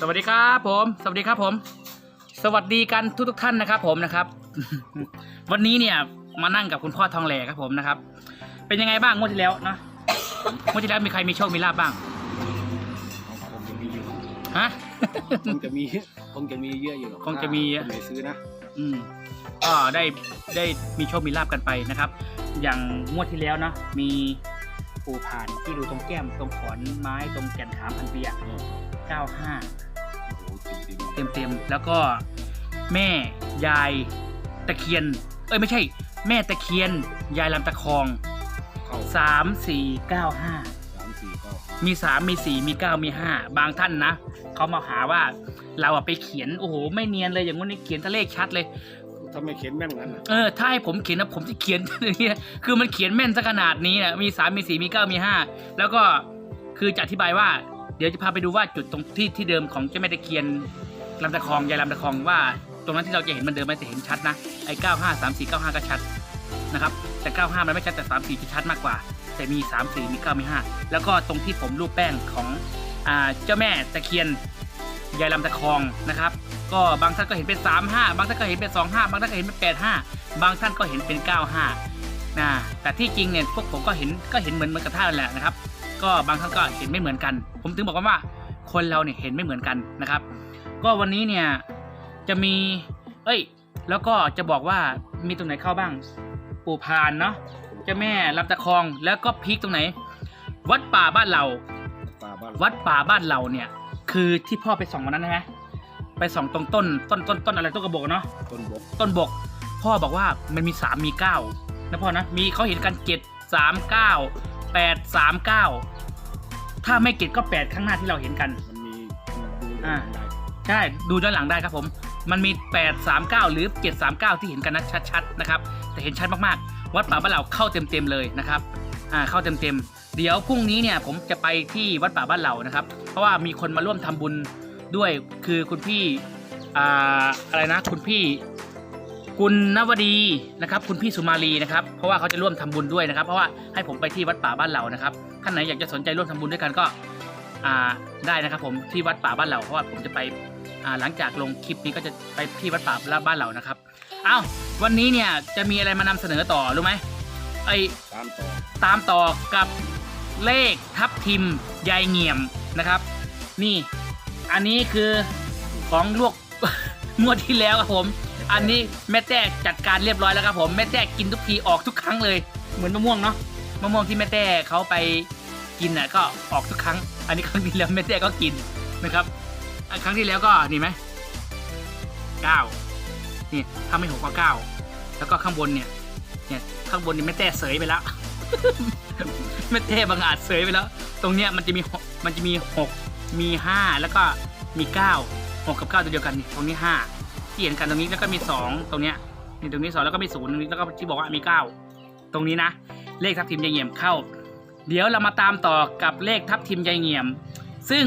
สวัสดีครับผม สวัสดีครับผม สวัสดีกันทุกทุกๆท่านนะครับ ผมนะครับ วันนี้เนี่ยมานั่งกับคุณพ่อทองแหล่ครับผมนะครับ เป็นยังไงบ้างงวดที่แล้วเนอะงวดที่แล้วมีใครมีโชคมีลาบบ้างคงจะมีอยู่ฮะคงจะมีคงจะมีเยอะอยู่หรอกคงจะมีเยอะถ้าคนไหนซื้อนะอืมก็ได้ได้มีโชคมีลาบกันไปนะครับ อย่างงวดที่แล้วเนาะมีปูผ่านที่ดูตรงแก้มตรงขอนไม้ตรงแก่นขามพันปีอะ95โอ้โหจริง เต็มเต็มๆแล้วก็แม่ยายตะเคียน เอ้ยไม่ใช่ แม่ตะเคียน ยายลำตะคองๆเข้าสามสี่เก้าห้า สามสี่ก็มีสามมีสี่มีเก้ามีห้าบางท่านนะเขามาหาว่าเราอะไปเขียนโอ้โหไม่เนียนเลยอย่างงี้นเขียนทะเลขชัดเลย ถ้าไม่เขียนแม่นงั้นน่ะเออถ้าให้ผมเขียนนะผมจะเขียนอย่างเงี้ยคือมันเขียนแม่นซะขนาดนี้นะมีสามมีสี่มีเก้ามีห้าแล้วก็คือจะอธิบายว่า เดี๋ยวจะพาไปดูว่าจุดตรงที่ที่เดิมของเจ้าแม่ตะเคียนลำตะคองยายลำตะคองว่า ตรงนั้นที่เราจะเห็นมันเดิมไหมแต่เห็นชัดนะไอ้เก้าห้าสามสี่เก้าห้าก็ชัดนะครับแต่เก้าห้ามันไม่ชัดแต่สามสี่จะชัดมากกว่า แต่มีสามสี่มีเก้ามีห้าแล้วก็ตรงที่ผมรูปแป้งของอเจ้าแม่ตะเคียนยายลำตะคองนะครับ ก็บางท่านก็เห็นเป็นสามห้าบางท่านก็เห็นเป็นสองห้าบางท่านก็เห็นเป็นแปดห้าบางท่านก็เห็นเป็นเก้าห้านะแต่ที่จริงเนี่ยพวกผมก็เห็นก็เห็นเหมือนเหมือนกับท่านแหละนะครับ ก็บางท่านก็เห็นไม่เหมือนกัน ผมถึงบอกว่าคนเราเนี่ยเห็นไม่เหมือนกันนะครับ ก็วันนี้เนี่ยจะมี เอ้ย แล้วก็จะบอกว่ามีตรงไหนเข้าบ้าง ปู่พานเนาะเจ้าแม่ลำตะคองแล้วก็พีคตรงไหน วัดป่าบ้านเราป่าบ้านวัดป่าบ้านเราเนี่ย คือที่พ่อไปส่องวันนั้นใช่ไหมไปส่องตรงต้นต้นต้นต้นอะไรต้นกระบอกเนาะต้นบกต้นบก พ่อบอกว่ามันมีสามมีเก้านะพ่อนะมีเขาเห็นกันเจ็ดสามเก้า แปดสามเก้าถ้าไม่เจ็ดก็แปดข้างหน้าที่เราเห็นกัน มันมีมันดูอ่า ได้ใช่ดูย้อนหลังได้ครับผม มันมี 839 หรือ 739 ที่เห็นกันนะชัดๆนะครับ แต่เห็นชัดมากๆ วัดป่าบ้านเหล่าเข้าเต็มๆเลยนะครับ อ่า เข้าเต็มๆ เดี๋ยวพรุ่งนี้เนี่ยผมจะไปที่วัดป่าบ้านเหล่านะครับ เพราะว่ามีคนมาร่วมทำบุญด้วย คือคุณพี่ อ่า อะไรนะ คุณพี่ กุลนวดีนะครับ คุณพี่สุมาลีนะครับ เพราะว่าเขาจะร่วมทำบุญด้วยนะครับ เพราะว่าให้ผมไปที่วัดป่าบ้านเหล่านะครับท่านไหนอยากจะสนใจร่วมทำบุญด้วยกันก็อ่าได้นะครับ ผมที่วัดป่าบ้านเหล่าเพราะว่าผมจะไปอ่าหลังจากลงคลิปนี้ก็จะไปที่วัดป่าบ้านเรานะครับเอ้าวันนี้เนี่ยจะมีอะไรมานำเสนอต่อรู้ไหมไอตามต่อตามต่อกับเลขทับทิมยายเงี่ยมนะครับ นี่ อันนี้คือของลวกงวดที่แล้วครับผม อันนี้แม่แจ้จัดการเรียบร้อยแล้วครับผมแม่แจ้กินทุกทีออกทุกครั้งเลย เหมือนมะม่วงเนาะมะม่วงที่แม่แจ้เขาไปกินน่ะก็ออกทุกครั้ง อันนี้ครั้งที่แล้วแม่แจ้ก็กินนะครับอันครั้งที่แล้วก็นี่ไหมเก้านี่ถ้าไม่หกก็เก้าแล้วก็ข้างบนเนี่ยเนี่ยข้างบนนี่แม่แจ้เสยไปแล้วแม่แจ้บางอาจเสยไปแล้ว ตรงเนี้ยมันจะมีมันจะมีหกมีห้าแล้วก็มีเก้าหกกับเก้าตัวเดียวกันนี่ตรงนี้ห้า ที่เห็นกันตรงนี้แล้วก็มีสองตรงเนี้ยนี่ตรงนี้สองแล้วก็มีศูนย์ตรงนี้แล้วก็ที่บอกว่ามีเก้าตรงนี้นะ เลขทับทิมยายเงี่ยมเข้า เดี๋ยวเรามาตามต่อกับเลขทับทิมยายเงี่ยม ซึ่ง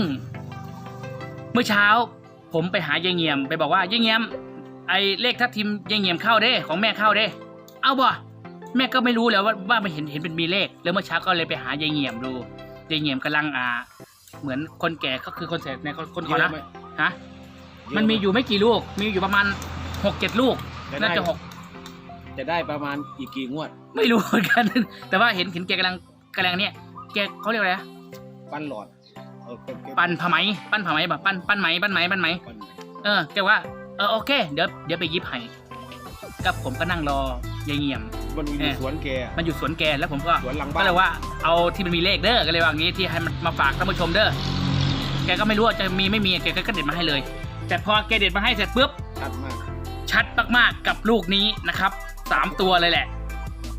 เมื่อเช้าผมไปหายายเงี่ยม ไปบอกว่ายายเงี่ยมไอเลขทับทิมยายเงี่ยมเข้าเด้ของแม่เข้าเด้ เอาบ่แม่ก็ไม่รู้แล้วว่าว่ามันเห็นเห็นเป็นมีเลข แล้วเมื่อเช้าก็เลยไปหายายเงี่ยมดูยายเงี่ยมกำลังอ่า เหมือนคนแก่ก็คือคนเสร็จในคนคนขอเยนะอะ ไหมฮะเะมันมีอยู่ไม่กี่ลูก มีอยู่ประมาณหกเจ็ดลูกจะน่าได้จะหกจะได้ประมาณอีกกี่งวด ไม่รู้เหมือนกัน แต่ว่าเห็นเห็นแกกำลังกำลังเนี่ยแกเขาเรียกอะไรนะปั้นหลอดเออเป็นปั้นผ้าไหมปั้นผ้าไหมแบบปั้นปั้นไหมปั้นไหมปั้นไหมปั้นไหมเออแกว่าเออโอเคเดี๋ยวเดี๋ยวไปยิบให้กับผมก็นั่งรอยายเงี่ยม มันอยู่เออ สวนแกมันอยู่สวนแกแล้วผมก็สวนหลังก็บ้านเลยว่าเอาที่มันมีเลขเด้อก็เลยว่างี้ที่ให้มันมาฝากท่านผู้ชมเด้อแกก็ไม่รู้ว่าจะมีไม่มีแกก็เด็ดมาให้เลย แต่พอแกเด็ดมาให้เสร็จปุ๊บ ชัดมาก ชัดมากๆกับลูกนี้นะครับสามตัวเลยแหละ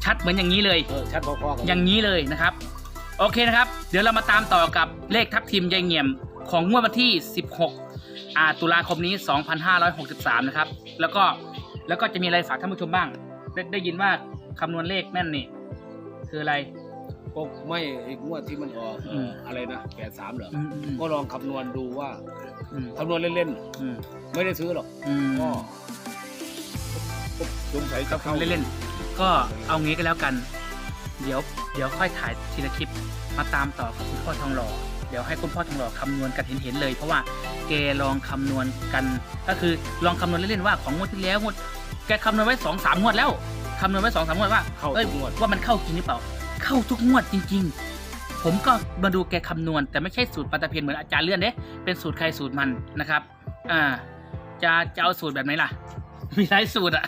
ชัดเหมือนอย่างนี้เลย เออ ชัดพอๆกันอย่างนี้เลยนะครับ โอเคนะครับ เดี๋ยวเรามาตามต่อกับเลขทับทิมยายเงี่ยม ของงวดวันที่ 16อ่าตุลาคมนี้ 2563 นะครับ แล้วก็แล้วก็จะมีอะไรฝากท่านผู้ชมบ้าง ได้ได้ยินว่าคำนวณเลขแม่นนี่ คืออะไร ก็ไม่ไอ้งวดที่มันออกเอ่ออม อะไรนะแปดสามเหรออืมอืมก็ลองคำนวณดูว่าอืมคำนวณเล่นอืมๆ ไม่ได้ซื้อหรอก อืมก็ก็สงสัยจะเข้า เล่นๆก็เอางี้ก็แล้วกัน เดี๋ยวเดี๋ยวค่อยถ่ายทีละคลิปมาตามต่อกับคุณพ่อทองหล่อเดี๋ยวให้คุณพ่อทองหล่อคำนวณกันเห็นๆเลย เพราะว่าแกแกลองคำนวณกัน ก็คือลองคำนวณเล่นๆว่าของงวดที่แล้วงวดแกคำนวณไว้สองสามงวดแล้วคำนวณไว้สองสามงวดว่าเข้าเอ้ยทุกงวด ว่ามันเข้าจริงหรือเปล่า เข้าทุกงวดจริง ๆ ผมก็มาดูแกคำนวณ แต่ไม่ใช่สูตรปาตะเพียนเหมือนอาจารย์เลื่อนเด้เป็นสูตรใครสูตรมันนะครับอ่าจะจะเอาสูตรแบบไหนล่ะ มีหลายสูตรอะ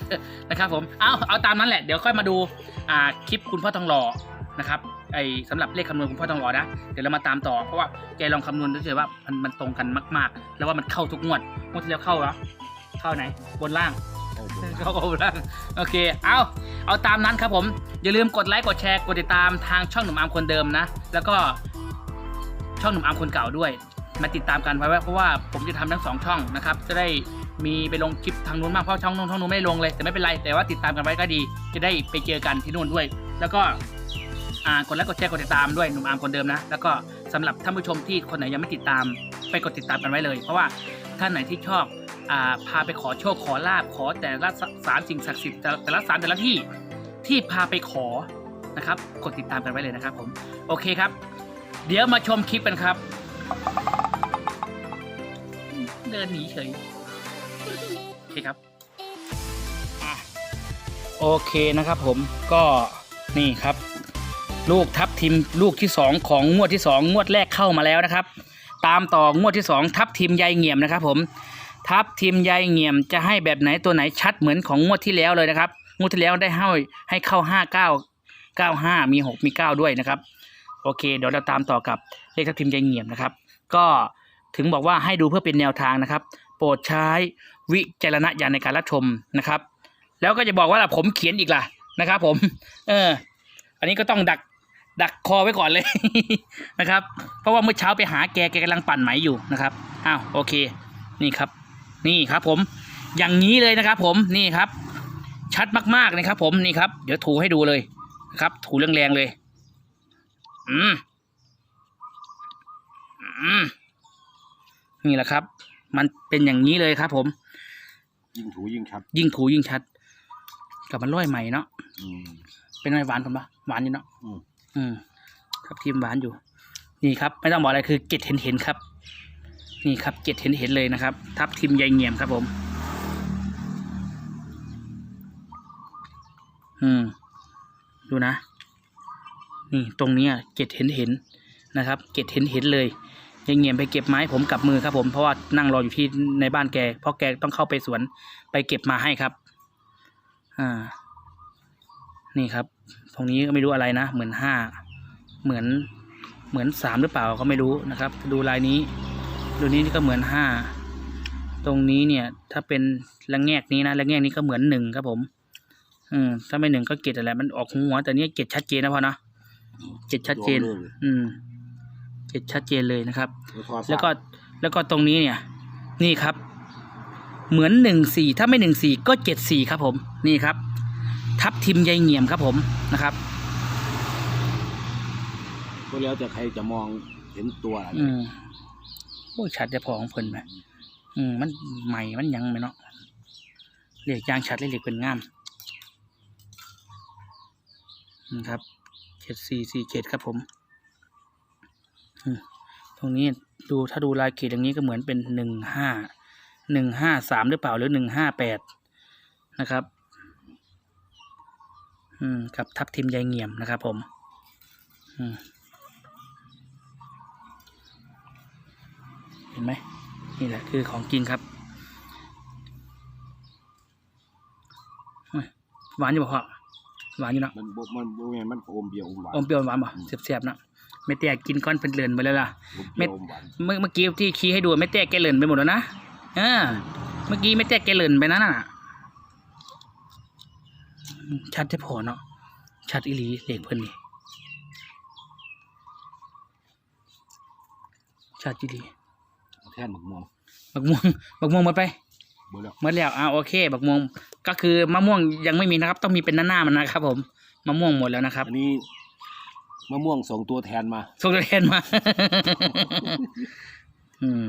นะครับผมเอาเอาตามนั้นแหละ เดี๋ยวค่อยมาดูอ่าคลิปคุณพ่อทองหล่อนะครับไอสำหรับเลขคำนวณคุณพ่อทองหล่อนะเดี๋ยวเรามาตามต่อเพราะว่าแกลองคำนวณดูเฉยว่ามันมันตรงกันมาก ๆ แล้วว่ามันเข้าทุกงวดงวดที่แล้วเข้าเหรอเข้าไหนบนล่าง เข้าบนเขาเอาละโอเค เอาเอาตามนั้นครับผม อย่าลืมกดไลค์ กดแชร์ กดติดตามทางช่องหนุ่มอาร์มคนเดิมนะ แล้วก็ช่องหนุ่มอาร์มคนเก่าด้วย มาติดตามกันไว้เพราะว่าผมจะทำทั้งสองช่องนะครับ จะได้มีไปลงคลิปทางนู้นมากเพราะช่องนู้นช่องนู้นไม่ลงเลย แต่ไม่เป็นไร แต่ว่าติดตามกันไว้ก็ดี จะได้ไปเจอกันที่นู่นด้วย แล้วก็อ่ากดไลค์ กดแชร์ กดติดตามด้วยหนุ่มอาร์มคนเดิมนะ แล้วก็สำหรับท่านผู้ชมที่คนไหนยังไม่ติดตาม ไปกดติดตามกันไว้เลย เพราะว่าท่านไหนที่ชอบ พาไปขอโชคขอลาบขอแต่ละสารสิ่งศักดิ์สิทธิ์แต่ละสารแต่ละที่ที่พาไปขอนะครับ กดติดตามกันไว้เลยนะครับผม โอเคครับ เดี๋ยวมาชมคลิปกันครับ เดินหนีเฉยโอเคครับโอเคนะครับผมก็นี่ครับ ลูกทับทิมลูกที่สองของงวดที่สองงวดแรกเข้ามาแล้วนะครับ ตามต่องวดที่สองทับทิมยายเงี่ยมนะครับผม ทับทีมยายเงี่ยมจะให้แบบไหนตัวไหนชัดเหมือนของงวดที่แล้วเลยนะครับ งวดที่แล้วได้ให้ให้เข้าห้าเก้าเก้าห้ามีหกมีเก้าด้วยนะครับ โอเค เดี๋ยวเราตามต่อกับเลขทับทิมยายเงี่ยมนะครับ ก็ถึงบอกว่าให้ดูเพื่อเป็นแนวทางนะครับ โปรดใช้วิจารณญาณในการรับชมนะครับ แล้วก็จะบอกว่าล่ะผมเขียนอีกล่ะนะครับ ผม เออ อันนี้ก็ต้องดักดักคอไว้ก่อนเลยนะครับ เพราะว่าเมื่อเช้าไปหาแกแกกำลังปั่นไหมอยู่นะครับ อ้าวโอเค นี่ครับ นี่ครับผมอย่างนี้เลยนะครับ ผมนี่ครับ ชัดมากๆนะครับ ผมนี่ครับ เดี๋ยวถูให้ดูเลยนะครับ ถูแรงๆเลย อืมอืมนี่แหละครับ มันเป็นอย่างนี้เลยครับ ผม ยิ่งถูยิ่งชัด ยิ่งถูยิ่งชัด กับมันร้อยใหม่เนาะอืมเป็นไงหวานผมปะหวานอยู่เนาะอืม อืม ครับทีมหวานอยู่ นี่ครับ ไม่ต้องบอกอะไรคือเกล็ดเห็นเห็นๆครับ นี่ครับเก็ดเห็นเห็นเลยนะครับ ทับทิมยายเงี่ยมครับผม อืม ดูนะ นี่ตรงนี้เก็ดเห็นเห็นนะครับ เก็ดเห็นเห็นเลยยายเงี่ยมไปเก็บไม้ผมกับมือครับผมเพราะว่านั่งรออยู่ที่ในบ้านแก เพราะแกต้องเข้าไปสวนไปเก็บมาให้ครับ อ่า นี่ครับ ตรงนี้ก็ไม่รู้อะไรนะเหมือนห้าเหมือนเหมือนสามหรือเปล่าก็ไม่รู้นะครับ ดูลายนี้ ดูนี้ก็เหมือนห้าตรงนี้เนี่ย ถ้าเป็นระแงกนี้นะระแงกนี้ก็เหมือนหนึ่งครับผม อืมถ้าไม่หนึ่งก็เกตอะไรมันออกหัว แต่เนี้ยเกตชัดเจนนะพ่อนะเกตชัดเจนโดนเลยอืมเกตชัดเจนเลยนะครับแล้วก็แล้วก็แล้วก็ตรงนี้เนี่ย นี่ครับ เหมือนหนึ่งสี่ถ้าไม่หนึ่งสี่ก็เจ็ดสี่ครับ ผม นี่ครับ ทับทิมยายเงี่ยมครับผมนะครับก็แล้วแต่ใครจะมองเห็นตัวอะไรอืม โอ้ชัดจะพอของเพิ่นไหมอืมมันใหม่มันยังไหมเนาะเรียกยางชัดเลยเรียกเป็นงามอืมครับเจ็ดสี่สี่เจ็ดครับผมอืมตรงนี้ดูถ้าดูลายขีดอย่างนี้ก็เหมือนเป็นหนึ่งห้าหนึ่งห้าสามหรือเปล่าหรือหนึ่งห้าแปดนะครับ อืมกับทับทิมยายเงี่ยมนะครับผม อืม ห็นไหมนี่แหละคือของจริงครับเฮ้ยหวานอยู่บ่พ่อหวานอยู่เนาะมันบ่มันบ่แม่นมันอมเบียร์อมหวานอมเปรี้ยวหวานบ่เสียบๆเนาะไม่แต่กินก้อนเป็นเลือนไปแล้วล่ะอมเบียร์อมหวานเมื่อเมื่อกี้ที่คีให้ดูไม่แต่แกเลือนไปหมดแล้วนะเออเมื่อกี้ไม่แต่แกเลือนไปนั่นน่ะอืมชัดจะพอเนาะชัดอีหลีเหล็กเพิ่นนี่ชัดอีหลี แท่นหมกม่วงบักม่วงบักม่วงหมดไปเบ่แล้วเมื่อแล้วอ่าโอเคบักม่วงก็คือมะม่วงยังไม่มีนะครับ ต้องมีเป็นหน้าๆมันนะครับ ผมมะม่วงหมดแล้วนะครับ อันนี้มะม่วงส่งตัวแทนมาส่งตัวแทนมา อืม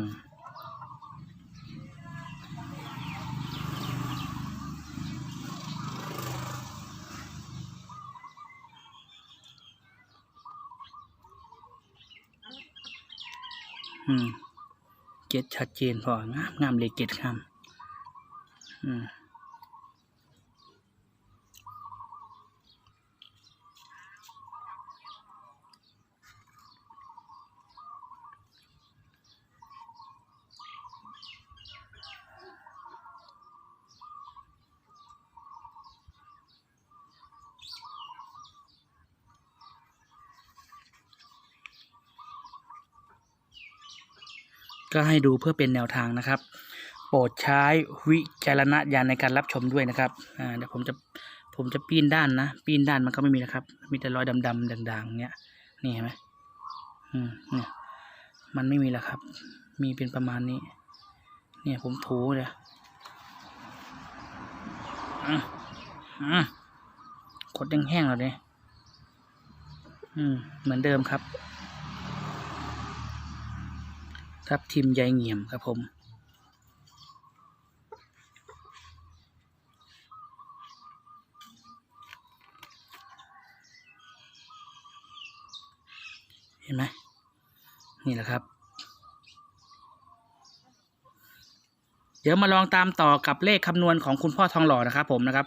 อืม เจ็ดชัดเจนพองามงามเลขเจ็ดงาม อืม ก็ให้ดูเพื่อเป็นแนวทางนะครับ โปรดใช้วิจารณญาณในการรับชมด้วยนะครับอ่าเดี๋ยวผมจะผมจะปีนด้านนะ ปีนด้านมันก็ไม่มีนะครับ มีแต่รอยดำๆด่างๆเนี้ยนี่เห็นไหมอืมเนี่ยมันไม่มีแล้วครับ มีเป็นประมาณนี้ เนี่ยผมถูเลยอืมอืมกดแห้งๆแล้วเนี่ยอืมเหมือนเดิมครับ ทับทิมใยเหงี่ยมครับผม เห็นไหมนี่แหละครับ เดี๋ยวมาลองตามต่อกับเลขคำนวณของคุณพ่อทองหล่อนะครับผมนะครับ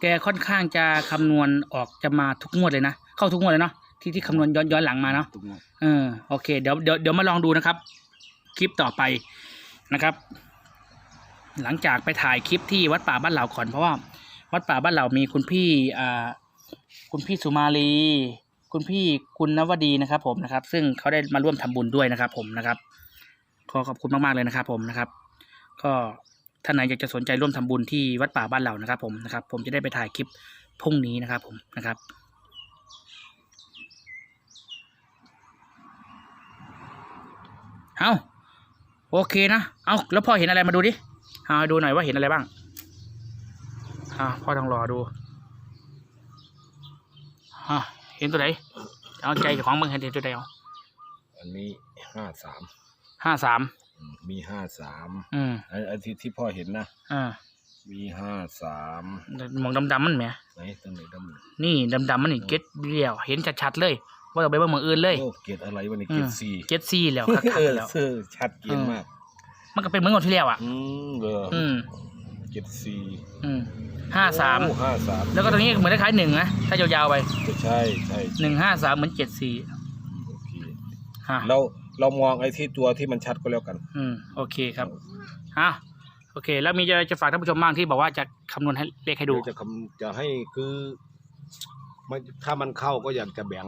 แกค่อนข้างจะคำนวณออกจะมาทุกงวดเลยนะ เข้าทุกงวดเลยเนาะที่ที่คำนวณย้อนย้อนหลังมาเนาะตรงนั้นเออโอเค เดี๋ยวเดี๋ยวเดี๋ยวมาลองดูนะครับ คลิปต่อไปนะครับ หลังจากไปถ่ายคลิปที่วัดป่าบ้านเหล่าก่อนเพราะว่า วัดป่าบ้านเหล่ามีคุณพี่อ่าคุณพี่สุมาลี คุณพี่คุณนวดีนะครับผมนะครับ ซึ่งเขาได้มาร่วมทำบุญด้วยนะครับผมนะครับ ขอขอบคุณมากๆเลยนะครับ ผมนะครับ ก็ท่านไหนอยากจะสนใจร่วมทำบุญที่วัดป่าบ้านเหล่านะครับ ผมนะครับ ผมจะได้ไปถ่ายคลิปพรุ่งนี้นะครับ ผมนะครับเอา โอเคนะ เอาแล้วพ่อเห็นอะไรมาดูดิเอาดูหน่อยว่าเห็นอะไรบ้างอ่าพ่อต้องรอดูอ่าเห็นตัวไหนเอาใจเจ้าของมึงเห็นตัวไหนเอาอันนี้ห้าสามห้าสามมีห้าสามอืมอันอันที่ที่พ่อเห็นนะอ่า มีห้าสามมองดำๆมันแหมไหนตั้งไหนดำนี่ดำๆมันนี่เก็ตเดียว เห็นชัดๆเลยว่าเราไปเบ้างเมืองอื่นเลยโอ้เกตอะไรวะเนี่ยอืเกมตสี่เก็ตซี่แล้วคักเออๆแล้วเสื้อชัดเจนมาก มันก็เป็นเหมือนงวดที่แล้วอะ อืมเอออืมเกตสี่อืมห้าสามโอ้ห้าสามแล้วก็ตรงนี้เหมือนคล้ายๆหนึ่งนะถ้ายาวๆไปจะใช่ใช่หนึ่งห้าสามเหมือนเจ็ดสี่โอเคฮะเราเรามองไอ้ที่ตัวที่มันชัดก็แล้วกัน อืมโอเคครับอะ โอเค แล้วมีอะไรจะฝากท่านผู้ชมบ้างที่บอกว่าจะคำนวณให้เลขให้ดูเยวจะคำจะให้คือไม่ถ้ามันเข้าก็อยากจะแบ่ง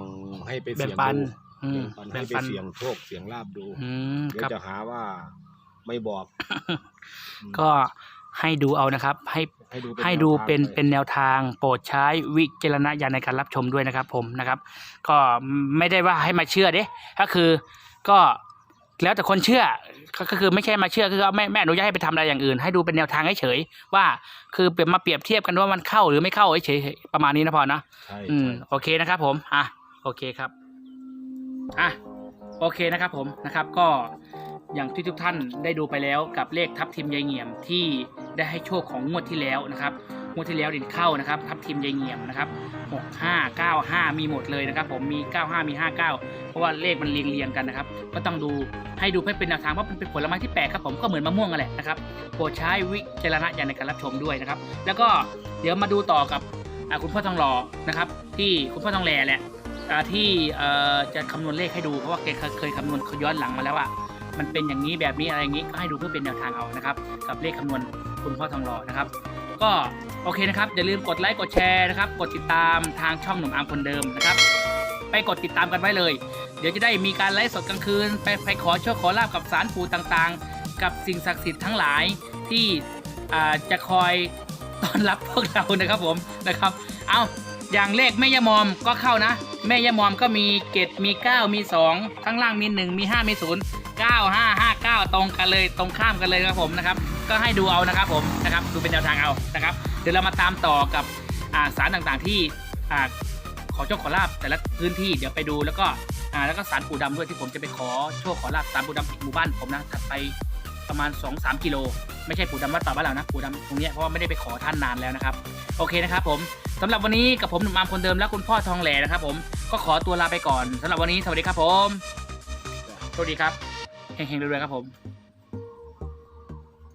ให้ไปแบ่งเสี่ยงปันดูอืมแบ่งปันให้ไปแบ่งปัน เสี่ยงโชคเสี่ยงลาบดูอืมเดี๋ยครับ วจะหาว่าไม่บอกก็ให้ดูเอานะครับ ให้ให้ดูให้ดูเป็นแวทางเป็นแนวทาง โปรดใช้วิจารณญาณในการรับชมด้วยนะครับ ผมนะครับ ก็ไม่ได้ว่าให้มาเชื่อเด้ก็คือก็ แล้วแต่คนเชื่อก็ก็คือไม่ใช่มาเชื่อคือไม่ไม่อนุญาตให้ไปทำอะไรอย่างอื่น ให้ดูเป็นแนวทางเฉยๆว่าคือเปรียบมาเปรียบเทียบกันว่ามันเข้าหรือไม่เข้าเฉยๆประมาณนี้นะพอนะใช่อืมใช่โอเคนะครับ ผมอะโอเคครับอะโอเคนะครับ ผมนะครับ ก็ อย่างที่ทุกท่านได้ดูไปแล้วกับเลขทับทิมยายเงี่ยมที่ได้ให้โชคของงวดที่แล้วนะครับงวดที่แล้วเด่นเข้านะครับ ทับทิมยายเงี่ยมนะครับหกห้าเก้าห้ามีหมดเลยนะครับ ผมมีเก้าห้ามีห้าเพราะว่าเลขมันเรียงเรียงกันนะครับ ก็ต้องดูให้ดูให้เป็นแนวทางเพรามันเป็นผลไม้ที่แปลกครับผมก็เหมือนมะม่วงกันแหละนะครับโปรดใช้วิจารณญาณในการรับชมด้วยนะครับ แล้วก็เดี๋ยวมาดูต่อกับคุณพ่อทองหล่อนะครับ ที่คุณพ่อทองแหล่แหละที่จะคำนวณเลขให้ดูเพราะว่าแกเคยเคยคำนวณย้อนหลังมาแล้วว่า มันเป็นอย่างนี้แบบนี้อะไรอย่างนี้ก็ให้ดูเพื่อเป็นแนวทางเอานะครับ กับเลขคำนวณคุณพ่อทองหล่อนะครับ ก็โอเคนะครับอย่าลืมกดไลค์กดแชร์นะครับ กดติดตามทางช่องหนุ่มอาร์มคนเดิมนะครับ ไปกดติดตามกันไว้เลย เดี๋ยวจะได้มีการไลฟ์สดกลางคืน ไปไปขอโชคขอลาบกับสารปู่ต่างๆ กับสิ่งศักดิ์สิทธิ์ทั้งหลายที่จะคอยต้อนรับพวกเรานะครับผมนะครับ เอาอย่างเลขแม่ยามอมก็เข้านะ แม่ยามอมก็มีเกตมี 9 มี 2 ข้างล่างมี 1 มี 5 มี 0 9 5 5 9 ตรงกันเลยตรงข้ามกันเลยครับผมนะครับก็ให้ดูเอานะครับผมนะครับดูเป็นแนวทางเอานะครับเดี๋ยวเรามาตามต่อกับสารต่างๆที่ขอโชคขอลาบแต่ละพื้นที่เดี๋ยวไปดูแล้วก็แล้วก็สารปู่ดำด้วยที่ผมจะไปขอโชคขอลาบสารปู่ดำหมู่บ้านผมนะถัดไปประมาณ 2-3 กิโล ไม่ใช่ปู่ดำวัดป่าบ้านเรานะปู่ดำตรงนี้เพราะว่าไม่ได้ไปขอท่านนานแล้วนะครับ โอเคนะครับผมสำหรับวันนี้กับผมหนุ่มอามคนเดิมและคุณพ่อทองแหล่นะครับผมก็ขอตัวลาไปก่อนสำหรับวันนี้สวัสดีครับผมสวัสดีครับ เฮงๆรวยๆครับผม